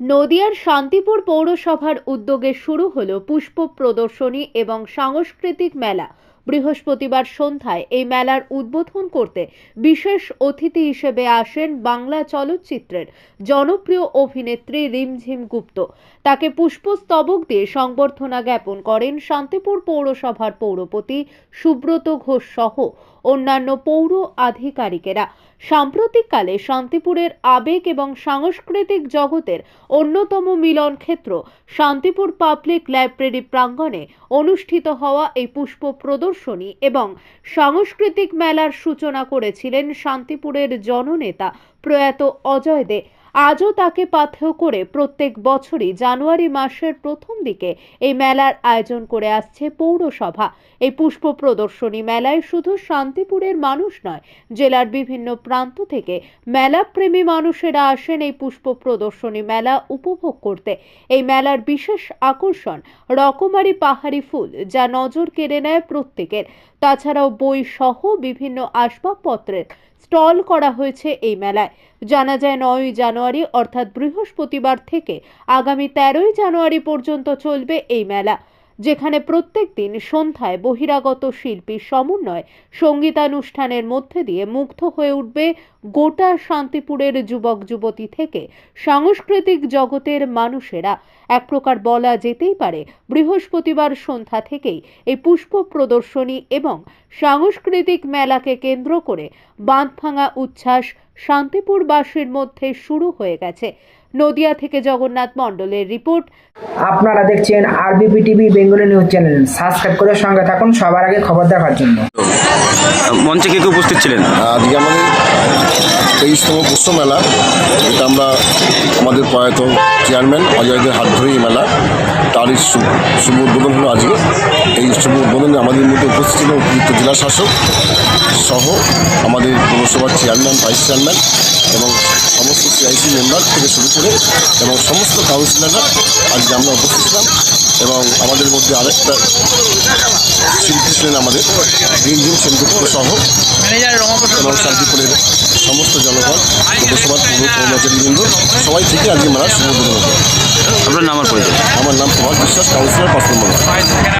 নদিয়ার শান্তিপুর পৌরসভার উদ্যোগে শুরু হলো পুষ্প প্রদর্শনী এবং সাংস্কৃতিক মেলা। বৃহস্পতিবার সন্ধ্যায় এই মেলার উদ্বোধন করতে বিশেষ অতিথি হিসেবে আসেন বাংলা চলচ্চিত্রের জনপ্রিয় অভিনেত্রী রিমঝিম গুপ্ত। তাকে পুষ্পস্তবক দিয়ে সংবর্ধনা জ্ঞাপন করেন শান্তিপুর পৌরসভার পৌরপতি সুব্রত ঘোষ সহ অন্যান্য পৌর আধিকারিকেরা। সাম্প্রতিককালে শান্তিপুরের আবেগ এবং সাংস্কৃতিক জগতের অন্যতম মিলন ক্ষেত্র শান্তিপুর পাবলিক লাইব্রেরি প্রাঙ্গণে অনুষ্ঠিত হওয়া এই পুষ্প প্রদর্শনী এবং সাংস্কৃতিক মেলার সূচনা করেছিলেন শান্তিপুরের জননেতা প্রয়াত অজয় দে। আজও তাকে পাথেয় করে প্রত্যেক বছরই জানুয়ারি মাসের প্রথম দিকে এই মেলার আয়োজন করে আসছে পৌরসভা। এই পুষ্প প্রদর্শনী মেলায় শুধু শান্তিপুরের মানুষ নয়, জেলার বিভিন্ন প্রান্ত থেকে মেলাপ্রেমী মানুষেরা আসেন এই পুষ্প প্রদর্শনী মেলা উপভোগ করতে। এই মেলার বিশেষ আকর্ষণ রকমারি পাহাড়ি ফুল যা নজর কেড়ে নেয় প্রত্যেকের। তাছাড়াও বই সহ বিভিন্ন আসবাবপত্রের স্টল করা হয়েছে এই মেলায়। জানা যায়, নয়ই জানুয়ারি, অর্থাৎ বৃহস্পতিবার থেকে আগামী তেরোই জানুয়ারি পর্যন্ত চলবে এই মেলা। যেখানে প্রত্যেক দিন সন্ধ্যায় বহিরাগত শিল্পীর সমন্বয় সঙ্গীতানুষ্ঠানের মধ্যে দিয়ে মুগ্ধ হয়ে উঠবে গোটা শান্তিপুরের যুবক যুবতী থেকে সাংস্কৃতিক জগতের মানুষেরা। এক প্রকার বলা যেতেই পারে, বৃহস্পতিবার সন্ধ্যা থেকেই এই পুষ্প প্রদর্শনী এবং সাংস্কৃতিক মেলাকে কেন্দ্র করে বাঁধভাঙা উচ্ছ্বাস শান্তিপুরবাসীর মধ্যে শুরু হয়ে গেছে। নদিয়া থেকে জগন্নাথ মণ্ডলের রিপোর্ট। আপনারা দেখছেন RBP TV Bengali news channel. Subscribe করে সঙ্গে থাকুন সবার আগে খবর দেখার জন্য। মঞ্চে কে কে উপস্থিত ছিলেন? আজকে আমাদের তেইশতম পুষ্প মেলা। এটা আমরা আমাদের প্রয়াত চেয়ারম্যান অজয়দের হাত ধরেই এই মেলা। তারই শুভ উদ্বোধন হলো আজকে। এই শুভ উদ্বোধনে আমাদের মধ্যে উপস্থিত ছিল অতিরিক্ত জেলা শাসক সহ আমাদের পৌরসভার চেয়ারম্যান, ভাইস চেয়ারম্যান এবং সমস্ত সিআইসি মেম্বার থেকে শুরু করে এবং সমস্ত কাউন্সিলররা আজকে আমরা উপস্থিত ছিলাম এবং আমাদের মধ্যে আরেকটা শিল্পী ছিলেন আমাদের রিমঝিম সেনগুপ্ত সহ এবং শান্তিপুরের সমস্ত জনগণ পৌরসভার পূর্ব কর্মচারীবৃন্দ সবাই থেকে আজকে মেলার শুভ। আপনার নাম আর পরিচয় আমার নাম প্রভাত বিশ্বাস কাউন্সিলর ওয়ার্ড।